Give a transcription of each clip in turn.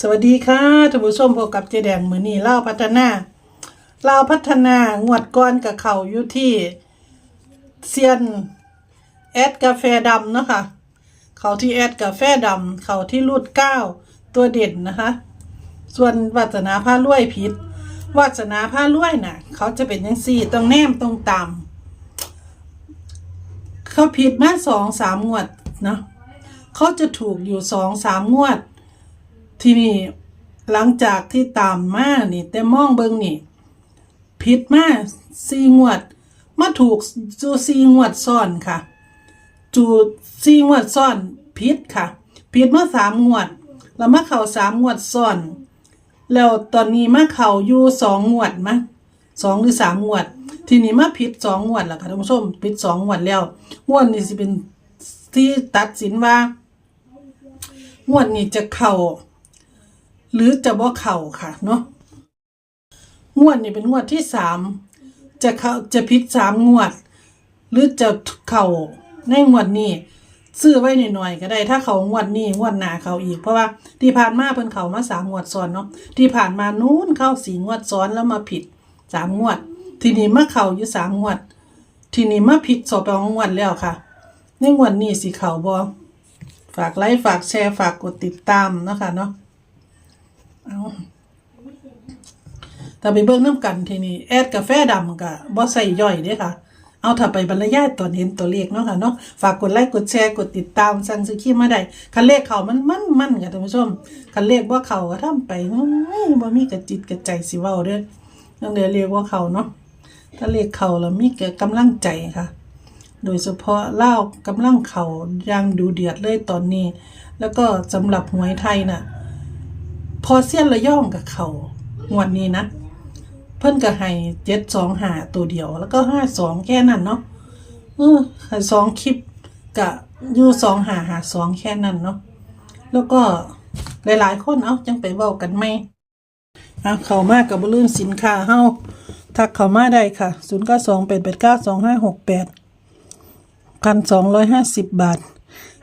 สวัสดีค่ะท่านผู้ชมพบกับเจแดงมือนี้เล่าพัฒนาเล่าพัฒนางวดก้อนกับเขาอยู่ที่เซียนแอดกาแฟดำเนาะคะเขาที่แอดกาแฟดำเขาที่รูดเก้าตัวเด่นนะคะ ส่วนวาสนาผ้าลวยผิดวาสนาผ้าลวยน่ะ เขาจะเป็นยังสี่ตรงแนมตรงต่ำเขาผิดมาสองสามงวดเนาะเขาจะถูกอยู่สองสามงวด ที่นี่หลังจากที่ตามมานี่ แต่มองเบิงนี่ผิดมาสี่งวด มาถูกจูสี่งวดซ้อนค่ะ จูสี่งวดซ้อนผิดค่ะผิดมาสามงวด แล้วมาเข่าสามงวดซ้อน แล้วตอนนี้มาเข่าอยู่สองงวดมั้งสองหรือสามงวด ทีนี้มาผิดสองงวดแล้วค่ะท่านผู้ชมผิดสองงวดแล้วงวดนี้สิเป็นที่ตัดสินว่างวดนี้จะเข่า หรือจะบ่เข่าค่ะเนาะงวดนี้เป็นงวดที่สามจะเขาจะพิษสามงวด หรือจะเข่าในงวดนี้ซื้อไว้หน่อยๆก็ได้ ถ้าเขางวดนี้งวดหนาเขาอีกเพราะว่าที่ผ่านมาเพิ่นเขามาสามงวดซ้อนเนาะที่ผ่านมานู้นเข้าสี่งวดซ้อนแล้วมาผิดสามงวด ทีนี้มาเข่าอยู่สามงวด ทีนี้มาผิดสอบไปองงวดแล้วค่ะ ในงวดนี้สิเข่าบ่ฝากไลค์ฝากแชร์ฝากกดติดตามนะคะเนาะ เอาแต่ไปเบิ่งน้ำกันทีนี้แอดกาแฟดำกับบ่ใส่ย่อยเด้ค่ะ เอาถ้าไปบรรยายตัวเห็นตัวเลขเนาะค่ะเนาะฝากกดไลค์กดแชร์กดติดตามสั่งซื้อขี้มาได้คันเลขเขามันมันมันค่ะท่านผู้ชมคันเลขบ่เขาก็ทำไปเฮ้ยบ่มีกระจิตกระใจสิเว้าเด้อนั่นเดี๋ยวเรียกว่าเขาเนาะถ้าเลขเขาแล้วมีกำลังใจค่ะ โดยเฉพาะเล่ากำลังเขายังดูเดือดเลยตอนนี้ แล้วก็สำหรับหวยไทยน่ะ พอเสี้ยนระย่องกับเขางวดนี้นะ เพิ่นก็ให้เจ็ดสองหาตัวเดียว แล้วก็ห้าสองแค่นั้นเนาะเออสองคลิปกะอยู่สองหาหาสองแค่นั้นเนาะแล้วก็หลายๆคนเอาจังไปเว้ากันไหมอะเขามากกับบลืมสินค้าเฮาทักเขามาได้ค่ะศูนย์เก้าสองแปดแปดเก้าสองห้าหกแปดพันสองร้อยห้าสิบบาท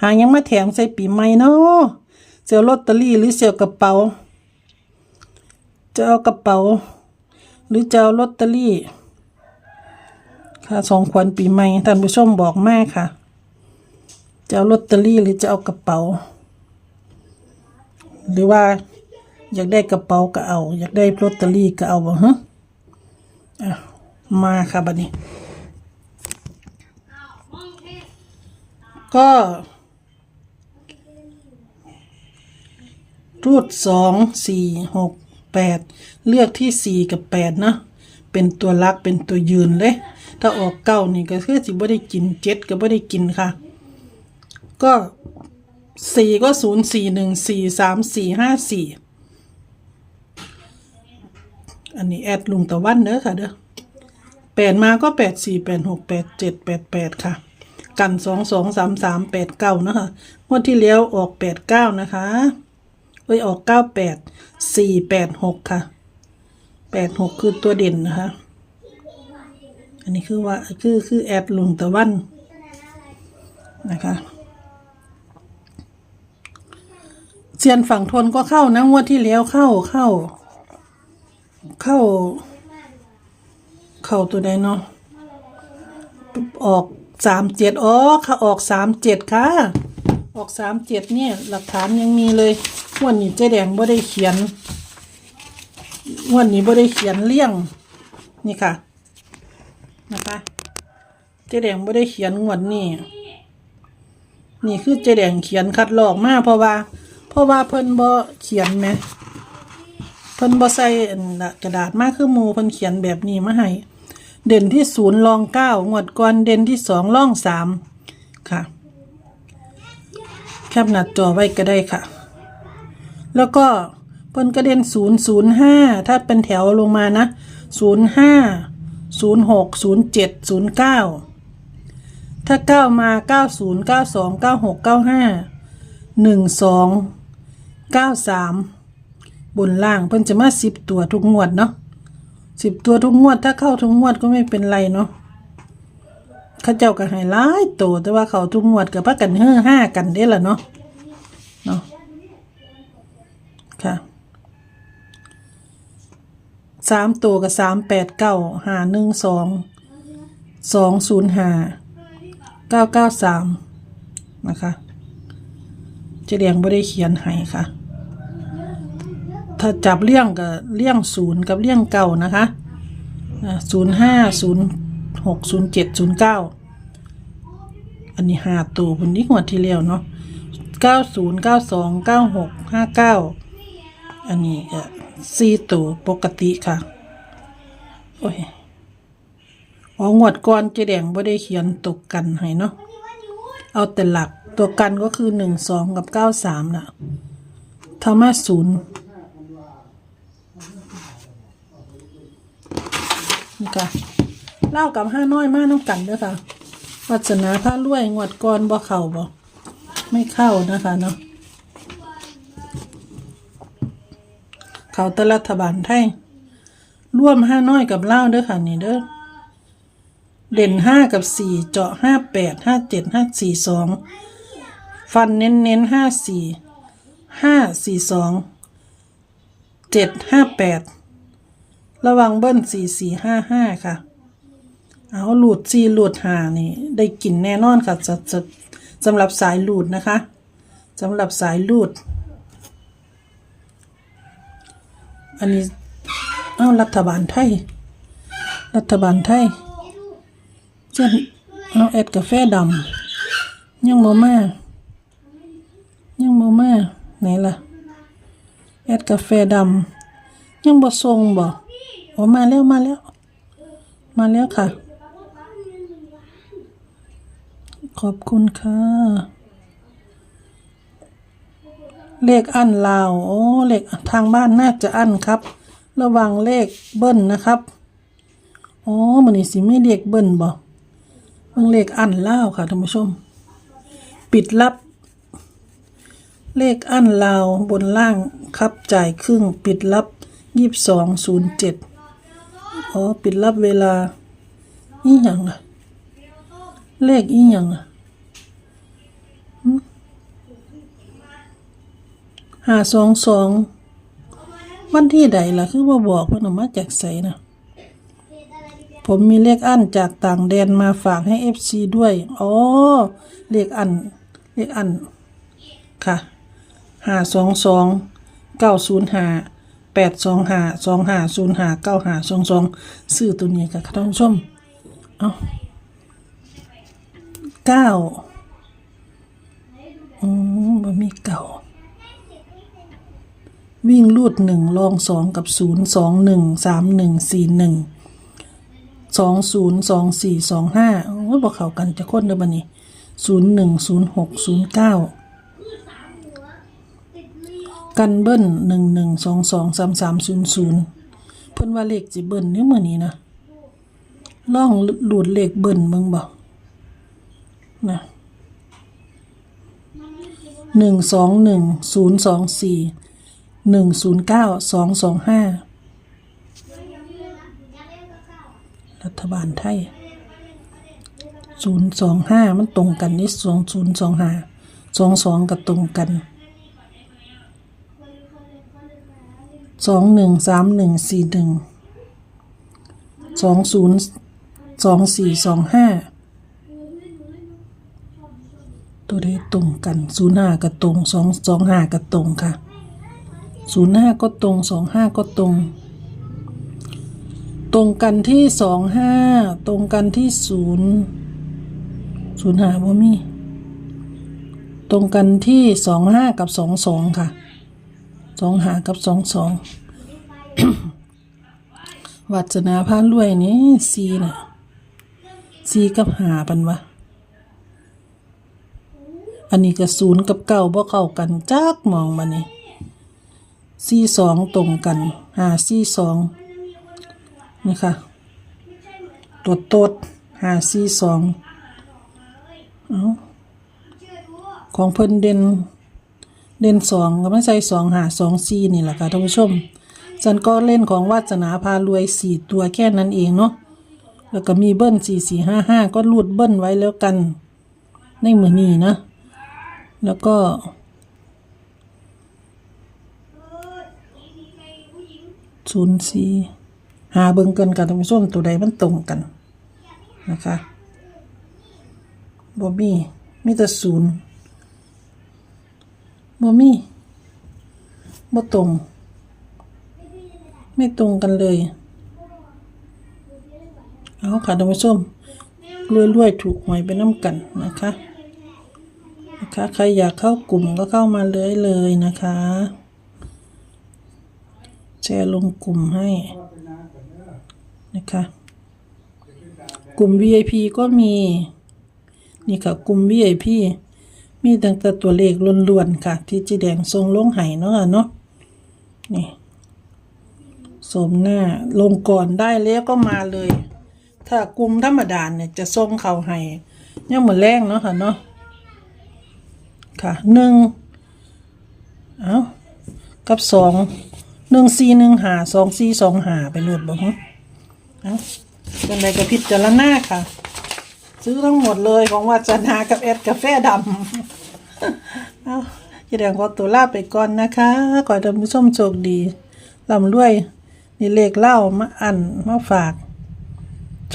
หายังมาแถมใส่ปีใหม่เนาะเสียลอตเตอรี่หรือเสียกระเป๋า จะเอากระเป๋า หรือจะเอาลอตเตอรี่ ค่ะสองขวัญปีใหม่ท่านผู้ชมบอกแม่ค่ะ จะเอาลอตเตอรี่หรือจะเอากระเป๋า หรือว่าอยากได้กระเป๋าก็เอา อยากได้ลอตเตอรี่ก็เอาบ่ฮะอะมาค่ะบัดนี้ ก็ รูดสองสี่หก แปดเลือกที่สี่กับแปดนะ เป็นตัวรักเป็นตัวยืนเลย ถ้าออกเก้านี่ก็คือสิบ่ได้กินเจ็ดก็บ่ได้กินค่ะ ก็สี่ก็ศูนย์สี่หนึ่งสี่สามสี่ห้าสี่อันนี้แอดลุงตะวันเด้อค่ะเด้อแปดมาก็แปดสี่แปดหกแปดเจ็ดแปดแปดค่ะ กันสองสองสามสามแปดเก้านะคะงวดที่แล้วออกแปดเก้านะคะ เอ้ยออกเก้าแปดสี่แปดหกค่ะแปดหกคือตัวเด่นนะคะ อันนี้คือว่าคือคือแอดลุงตะวันนะคะเซียนฝั่งทนก็เข้านะงวดที่แล้วเข้าเข้า เข้า เข้าตัวใดเนาะออกสามเจ็ดอ๋อค่ะออกสามเจ็ดค่ะ ออกสามเจ็ดเนี่ย หลักฐานยังมีเลย วันนี้เจ๊แดงบ่ได้เขียนวันนี้บ่ได้เขียนเลี่ยงนี่ค่ะ นะคะเจ๊แดงบ่ได้เขียนงวดนี้นี่คือเจ๊แดงเขียนคัดลอกมาเพราะว่า เพราะว่าเพิ่นบ่เขียนไหมเพิ่นบ่ใส่กระดาษมากคือหมูเพิ่นเขียนแบบนี้มาให้เด่นที่ศูนย์รองเก้างวดก่อนเด่นที่สองรองสามค่ะ แคปหน้าจอไว้ก็ได้ค่ะ แล้วก็เพิ่นกระเด็นศูนย์ศูนย์ห้าถ้าเป็นแถวลงมานะศูนย์ห้าศูนย์หกศูนย์เจ็ดศูนย์เก้าถ้าเก้ามาเก้าศูนย์เก้าสองเก้าหกเก้าห้าหนึ่งสองเก้าสามบนล่างเพิ่นจะมาสิบตัวทุกงวดเนาะสิบตัวทุกงวด ถ้าเข้าทุกงวดก็ไม่เป็นไรเนาะเข้าเจ้าก็ให้หลายโตแต่ว่าเขาทุกงวดกับพักกันเฮ้อห้ากันได้ละเนาะ สามตัวกับสามแปดเก้าหาหนึ่งสองสองศูนย์หาเก้าเก้าสามนะคะเจเดียงไม่ได้เขียนให้ค่ะ ถ้าจับเลี่ยงกับเลี่ยงศูนย์กับเลี่ยงเก่านะคะศูนย์ห้าศูนย์หกศูนย์เจ็ดศูนย์เก้าอันนี้หาตัวคนนี้หัวที่เลี้ยวเนาะเก้าศูนย์เก้าสองเก้าหกห้าเก้าอันนี้ก็ สี่ตัวปกติค่ะ โอ้ยอ๋องวดก่อนเจแดงไม่ได้เขียนตกกันให้เนาะ เอาแต่หลักตัวกันก็คือหนึ่งสองกับเก้าสามน่ะทำมาศูนย์นี่ค่ะเล่ากับห้าน้อยมากน้ำกันด้อค่ะวัสนาผ้ารวยงวดก่อนบ่เข้าบ่ไม่เข้านะคะเนาะ เขาแตรัฐบาลไทยร่วมห้าน้อยกับเล่าเด้อค่ะนี่เด้อเด่นห้ากับสี่เจาะห้าแปดห้าเจ็ดห้าสี่สองฟันเน้นเน้นห้าสี่ห้าสี่สองเจ็ดห้าแปดระวังเบิ้ลสี่สี่ห้าห้าค่ะ เอาหลุดสี่หลุดหานี่ ได้กลิ่นแน่นอนค่ะจะจะสำหรับสายหลุดนะคะสำหรับสายหลุด อันนี้เอารัฐบาลไทย รัฐบาลไทยเช่นเอาแอดกาแฟดำยังโมมายังโมมาไหนล่ะ แอดกาแฟดำยังบ่ทรงบ่โอ้มาแล้วมาแล้ว มาแล้วค่ะ ขอบคุณค่ะ เลขอันลาว โอ้เลขทางบ้านน่าจะอันครับ ระวังเลขเบิ้ลนะครับ โอ้มันนี่สิไม่เลขเบิ้ลบ่เบิ่งเลขอันลาวค่ะท่านผู้ชม ปิดลับ เลขอันลาวบนล่างครับจ่ายครึ่งปิดลับยี่สิบสองศูนย์เจ็ดอ๋อปิดลับเวลาอีหยังอะเลขอีหยังอะ ห้าสองสองวันที่ใดล่ะ คือว่าบอกว่าออกมาจากไสนะผมมีเลขอันจากต่างแดนมาฝากให้เอฟซีด้วย อ๋อ เลขอันเลขอันค่ะห้าสองสองเก้าศูนย์ห้าแปดสองห้าสองห้าศูนย์ห้าเก้าห้าสองสองซื้อตัวนี้ค่ะท่านผู้ชม เอาเก้าอืมบ่มีเก่า วิ่งลูดหนึ่งลองสองกับศูนย์สองหนึ่งสามหนึ่งสี่หนึ่งสองศูนย์สองสี่สองห้าโอ้ยบอกเขากันจะค้นเด้อบันนี้ศูนย์หนึ่งศูนย์หกศูนย์เก้ากันเบิ้ลหนึ่งหนึ่งสองสองสามสามศูนย์ศูนย์เพิ่นว่าเลขจิเบิ้ลเนี่ยมือนี้นะล่องหลุดเลขเบิ้ลมึงบอกนะหนึ่งสองหนึ่งศูนย์สองสี่ หนึ่งศูนย์เก้าสองสองห้ารัฐบาลไทยศูนย์สองห้ามันตรงกันนี่สองศูนย์สองห้าสองสองกับตรงกันสองหนึ่งสามหนึ่งสี่หนึ่งสองศูนย์สองสี่สองห้าตัวได้ตรงกันศูนย์ห้าก็ตรงสองสองห้าก็ตรงค่ะ ศูนย์ห้าก็ตรงสองห้าก็ตรง ตรงกันที่สองห้าตรงกันที่ศูนย์ศูนย์หาบ่มี ตรงกันที่สองห้ากับสองสองค่ะสองหากับสองสองวัจนาพานรวยนี่สีน่ะสีกับหาปันวะอันนี้ก็ศูนย์กับเก้าบ่เข้ากันจักมองมานี่ สีสองตรงกันหาสีสองนี่ค่ะตัวโตดหาสีสองเอาของเพิ่นเด่นเล่นสองก็ไม่ใช่สองหาสองซีนี่แหละค่ะท่านผู้ชมฉันก็เล่นของวาสนาพารวยสี่ตัวแค่นั้นเองเนาะแล้วก็มีเบิ้ลสี่สี่ห้าห้าก็รูดเบิ้ลไว้แล้วกัน ในมือนี้นะ แล้วก็ ศูนย์สี่หาเบิ่งกันกับท่านผู้ชมตัวใดมันตรงกันนะคะบ่มีมีแต่ศูนย์บ่มีบ่ตรง ไม่ตรงกันเลย เอาค่ะท่านผู้ชมรวยๆถูกหวยไปน้ำกันนะคะนะคะ ใครอยากเข้ากลุ่มก็เข้ามาเลยเลยนะคะ แชร์ลงกลุ่มให้นะคะ กลุ่ม VIP ก็มี นี่ค่ะ กลุ่ม VIP มีตั้งแต่ตัวเลขล้วนๆค่ะ ที่จีแดงทรงลงไห้เนาะเนาะนี่สมหน้าลงก่อนได้แล้วก็มาเลย ถ้ากลุ่มธรรมดาเนี่ยจะทรงเข่าให้ยังเหมือนแรงเนาะค่ะเนาะค่ะหนึ่งเอากับสอง หนึ่งสี่หนึ่งหาสองสี่สองหาไปหลดบ่ฮะเอาเป็นไรกับพิจารณาค่ะ ซื้อทั้งหมดเลยของวัจนากับแอดกาแฟดำเอาจีแดงขอตัวลาไปก่อนนะคะขอให้ท่านผู้ชมโชคดีลำรวยนี่เลขเล่ามาอันมาฝาก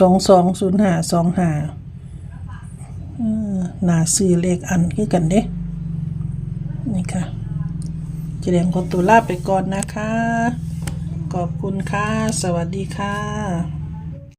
สองสองศูนย์หาสองหาหนาซื้อเลขอันคือกันเด้นี่ค่ะ เจริญคนตุลาไปก่อนนะคะ ขอบคุณค่ะ สวัสดีค่ะ